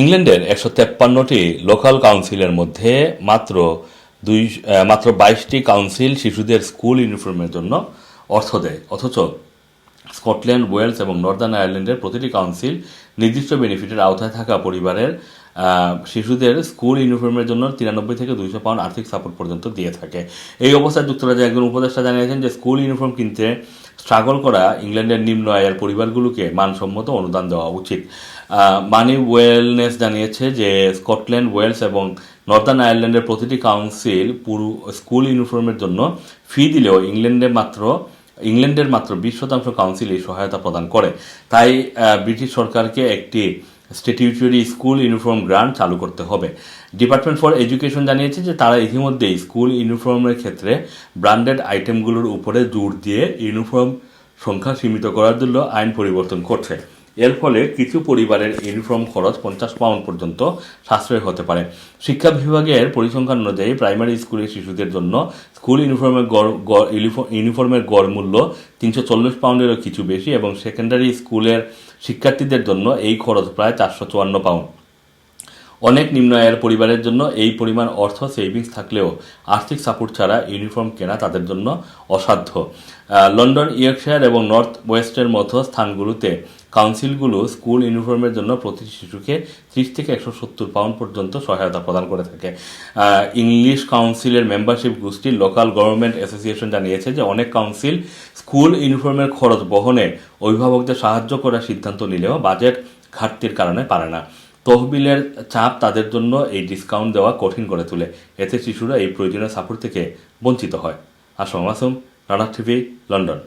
ইংল্যান্ডের একশো তেপ্পান্নটি লোকাল কাউন্সিলের মধ্যে মাত্র দুই মাত্র বাইশটি কাউন্সিল শিশুদের স্কুল ইউনিফর্মের জন্য অর্থ দেয়। অথচ স্কটল্যান্ড, ওয়েলস এবং নর্দার্ন আয়ারল্যান্ডের প্রতিটি কাউন্সিল নির্দিষ্ট বেনিফিটের আওতায় থাকা পরিবারের শিশুদের স্কুল ইউনিফর্মের জন্য তিরানব্বই থেকে দুইশো পাউন্ড আর্থিক সাপোর্ট পর্যন্ত দিয়ে থাকে। এই অবস্থায় যুক্তরাজ্যের একজন উপদেষ্টা জানিয়েছেন যে স্কুল ইউনিফর্ম কিনতে স্ট্রাগল করা ইংল্যান্ডের নিম্ন আয়ের পরিবারগুলোকে মানসম্মত অনুদান দেওয়া উচিত। মানি ওয়েলনেস জানিয়েছে যে স্কটল্যান্ড, ওয়েলস এবং নর্দার্ন আয়ারল্যান্ডের প্রতিটি কাউন্সিল পুরো স্কুল ইউনিফর্মের জন্য ফি দিলেও ইংল্যান্ডে মাত্র, ইংল্যান্ডের মাত্র বিশ শতাংশ কাউন্সিল এই সহায়তা প্রদান করে। তাই ব্রিটিশ সরকারকে একটি স্ট্যাটিউটরি স্কুল ইউনিফর্ম গ্রান্ট চালু করতে হবে। ডিপার্টমেন্ট ফর এডুকেশন জানিয়েছে যে তারা ইতিমধ্যেই স্কুল ইউনিফর্মের ক্ষেত্রে ব্র্যান্ডেড আইটেমগুলোর উপরে জোর দিয়ে ইউনিফর্ম সংখ্যা সীমিত করার জন্য আইন পরিবর্তন করছে। এর ফলে কিছু পরিবারের ইউনিফর্ম খরচ পঞ্চাশ পাউন্ড পর্যন্ত সাশ্রয় হতে পারে। শিক্ষা বিভাগের পরিসংখ্যান অনুযায়ী প্রাইমারি স্কুলের শিশুদের জন্য স্কুল ইউনিফর্মের গড় ইউনিফর্মের গড় মূল্য তিনশো চল্লিশ পাউন্ডেরও কিছু বেশি এবং সেকেন্ডারি স্কুলের শিক্ষার্থীদের জন্য এই খরচ প্রায় চারশো চুয়ান্ন পাউন্ড। অনেক নিম্ন আয়ের পরিবারের জন্য এই পরিমাণ অর্থ সেভিংস থাকলেও আর্থিক সাপোর্ট ছাড়া ইউনিফর্ম কেনা তাদের জন্য অসাধ্য। লন্ডন, ইয়র্কশায়ার এবং নর্থ ওয়েস্টের মতো স্থানগুলোতে কাউন্সিলগুলো স্কুল ইউনিফর্মের জন্য প্রতি শিশুকে ত্রিশ থেকে একশো সত্তর পাউন্ড পর্যন্ত সহায়তা প্রদান করে থাকে। ইংলিশ কাউন্সিলের মেম্বারশিপ গোষ্ঠী লোকাল গভর্নমেন্ট অ্যাসোসিয়েশন জানিয়েছে যে অনেক কাউন্সিল স্কুল ইউনিফর্মের খরচ বহনে অভিভাবকদের সাহায্য করার সিদ্ধান্ত নিলেও বাজেট ঘাটতির কারণে পারে না। তহবিলের চাপ তাদের জন্য এই ডিসকাউন্ট দেওয়া কঠিন করে তোলে। এতে শিশুরা এই প্রয়োজনীয় সাপোর্ট থেকে বঞ্চিত হয়। Assam আসুম Rana TV London